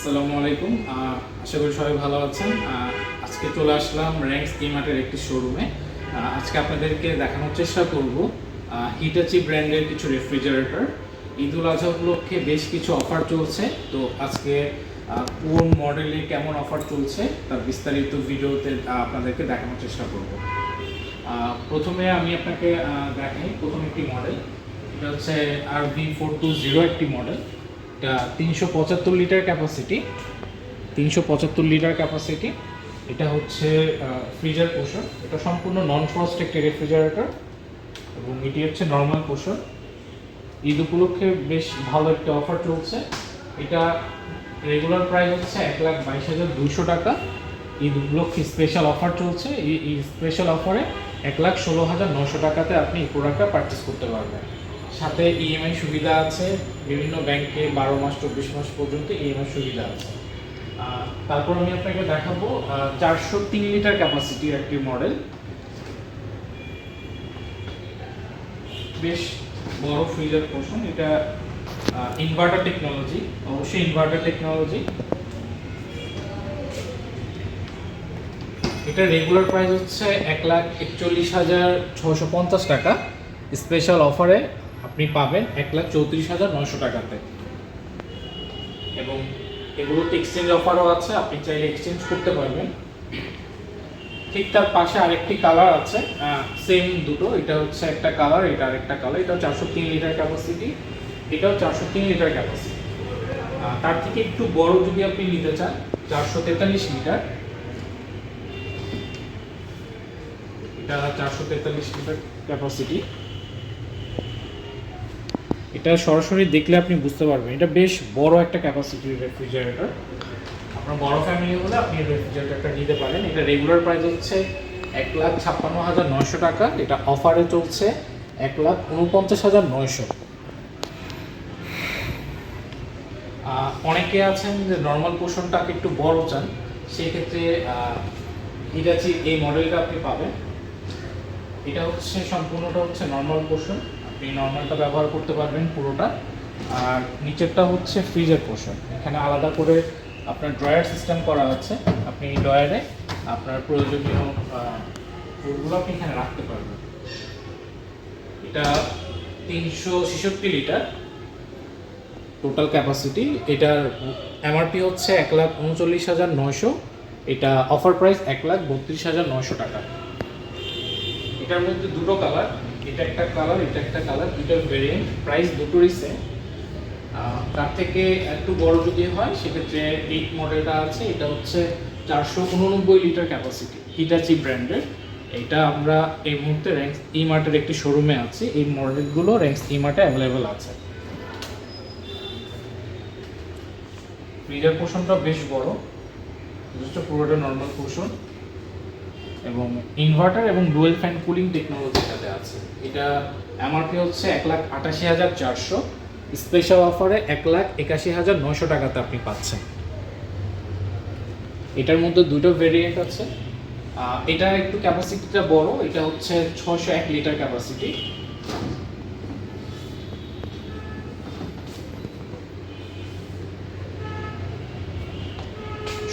আসসালামু আলাইকুম। আশা করি সবাই ভালো আছেন। আজকে চলে আসলাম র্যাঙ্কস ইমার্টের একটি শোরুমে আজকে আপনাদেরকে দেখানোর চেষ্টা করব হিটাচি ব্র্যান্ডের কিছু রেফ্রিজারেটর ঈদুল আজহা উপলক্ষে বেশ কিছু অফার চলছে। তো আজকে কোন মডেলে কেমন অফার চলছে, তার বিস্তারিত ভিডিওতে আপনাদেরকে দেখানোর চেষ্টা করব। প্রথমে আমি আপনাকে দেখাই। প্রথম একটি মডেল এটা হচ্ছে R V four two zero একটি মডেল এটা তিনশো পঁচাত্তর লিটার ক্যাপাসিটি তিনশো পঁচাত্তর লিটার ক্যাপাসিটি এটা হচ্ছে ফ্রিজার পোষণ এটা সম্পূর্ণ নন ফ্রস্ট একটি রেফ্রিজারেটর এবং এটি হচ্ছে নর্মাল পোষণ ঈদ উপলক্ষে বেশ ভালো একটা অফার চলছে। এটা রেগুলার প্রাইস হচ্ছে এক লাখ বাইশ হাজার দুশো টাকা। ঈদ উপলক্ষে স্পেশাল অফার চলছে। এই স্পেশাল অফারে এক লাখ ষোলো হাজার নশো টাকাতে আপনি এই প্রোডাক্টটা পারচেস করতে পারবেন। সাথে ইএমআই সুবিধা আছে, বিভিন্ন ব্যাংকে বারো মাস, চব্বিশ মাস পর্যন্ত ইএমআই সুবিধা আছে। তারপর আমি আপনাকে দেখাবো চারশো তিন লিটার ক্যাপাসিটির একটি মডেল বেশ বড় ফ্রিজার পোর্শন এটা ইনভার্টার টেকনোলজি অবশ্যই ইনভার্টার টেকনোলজি এটা রেগুলার প্রাইস হচ্ছে এক লাখ একচল্লিশ হাজার ছশো পঞ্চাশ টাকা। স্পেশাল অফারে আপনি পাবেন এক লাখ চৌত্রিশ হাজার নশো টাকাতে। এবং এগুলোতে এক্সচেঞ্জ অফারও আছে, আপনি চাইলে এক্সচেঞ্জ করতে পারবেন। ঠিক তার পাশে আরেকটি কালার আছে সেম দুটো। এটা হচ্ছে একটা কালার এটা আরেকটা কালার এটাও চারশো তিন লিটার ক্যাপাসিটি এটাও চারশো তিন লিটার ক্যাপাসিটি তার থেকে একটু বড় যদি আপনি নিতে চান, চারশো তেতাল্লিশ লিটার। এটা চারশো তেতাল্লিশ লিটার ক্যাপাসিটি এটা সরাসরি দেখলে আপনি বুঝতে পারবেন। এটা বেশ বড় একটা ক্যাপাসিটির রেফ্রিজারেটর আপনার বড় ফ্যামিলি হলে আপনি রেফ্রিজারেটরটা নিতে পারেন। এটা রেগুলার প্রাইস হচ্ছে এক লাখ ছাপ্পান্ন হাজার নয়শো টাকা। এটা অফারে চলছে এক লাখ উনপঞ্চাশ হাজার নয়শো। অনেকে আছেন যে নর্মাল পোর্শনটাকে একটু বড় চান সেই ক্ষেত্রে হিটাচি এই মডেলটা আপনি পাবেন। এটা হচ্ছে, সম্পূর্ণটা হচ্ছে নর্মাল পোর্শন আপনি নর্মালটা ব্যবহার করতে পারবেন পুরোটা। আর নিচেরটা হচ্ছে ফ্রিজের পোর্শন এখানে আলাদা করে আপনার ড্রয়ার সিস্টেম করা আছে। আপনি ড্রয়ারে আপনার প্রয়োজনীয় ফুডগুলো আপনি এখানে রাখতে পারবেন। এটা তিনশো ছেষট্টি লিটার টোটাল ক্যাপাসিটি এটার এমআরপি হচ্ছে এক লাখ উনচল্লিশ হাজার নয়শো। এটা অফার প্রাইস এক লাখ বত্রিশ হাজার নয়শো টাকা। এটার মধ্যে দুটো কালার এটা একটা কালার এটা একটা কালার দুটোর ভেরিয়েন্ট প্রাইস দুটোরই সেম তার থেকে একটু বড় যদি হয়, সেক্ষেত্রে এইট মডেলটা আছে, এটা হচ্ছে চারশো উননব্বই লিটার ক্যাপাসিটি হিটাচি ব্র্যান্ডের এটা আমরা এই মুহূর্তে র্যাঙ্কস ই মার্টের একটি শোরুমে আছি, এই মডেলগুলো র্যাঙ্কস ই মার্টে অ্যাভেলেবেল আছে। ফ্রিজার পোর্শনটা বেশ বড় পুরোটা নর্মাল পোর্শন এবং ইনভার্টার এবং ডুয়েল ফ্যান কুলিং টেকনোলজি সাথে আছে। এটা এমআরপি হচ্ছে এক লাখ আটাশি হাজার চারশো। স্পেশাল অফারে এক লাখ একাশি হাজার নশো টাকাতে আপনি পাচ্ছেন। এটার মধ্যে দুটো ভেরিয়েন্ট আছে। এটা একটু ক্যাপাসিটিটা বড়, এটা হচ্ছে ছশো এক লিটার ক্যাপাসিটি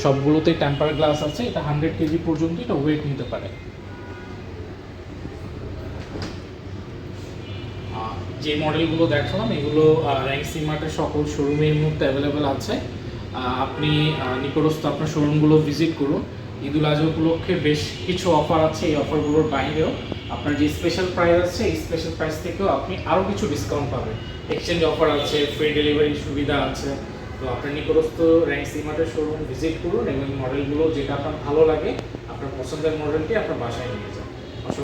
সবগুলোতে টেম্পার গ্লাস আছে, এটা হান্ড্রেড কেজি পর্যন্ত এটা ওয়েট নিতে পারে। যে মডেলগুলো দেখালাম, এগুলো র্যাঙ্ক সিমার্টের সকল শোরুমে এই মুহূর্তে অ্যাভেলেবেল আছে। আপনি নিকটস্থ আপনার শোরুমগুলো ভিজিট করুন। ঈদুল আজহা উপলক্ষে বেশ কিছু অফার আছে এই অফারগুলোর বাইরেও। আপনার যে স্পেশাল প্রাইস আছে, এই স্পেশাল প্রাইস থেকেও আপনি আরও কিছু ডিসকাউন্ট পাবেন। এক্সচেঞ্জ অফার আছে ফ্রি ডেলিভারি সুবিধা আছে। তো আপনার নিকটস্থ র্যাঙ্ক সিমার্টের শোরুম ভিজিট করুন এবং মডেলগুলো যেটা আপনার ভালো লাগে, আপনার পছন্দের মডেলটি আপনার বাসায় নিয়ে যান।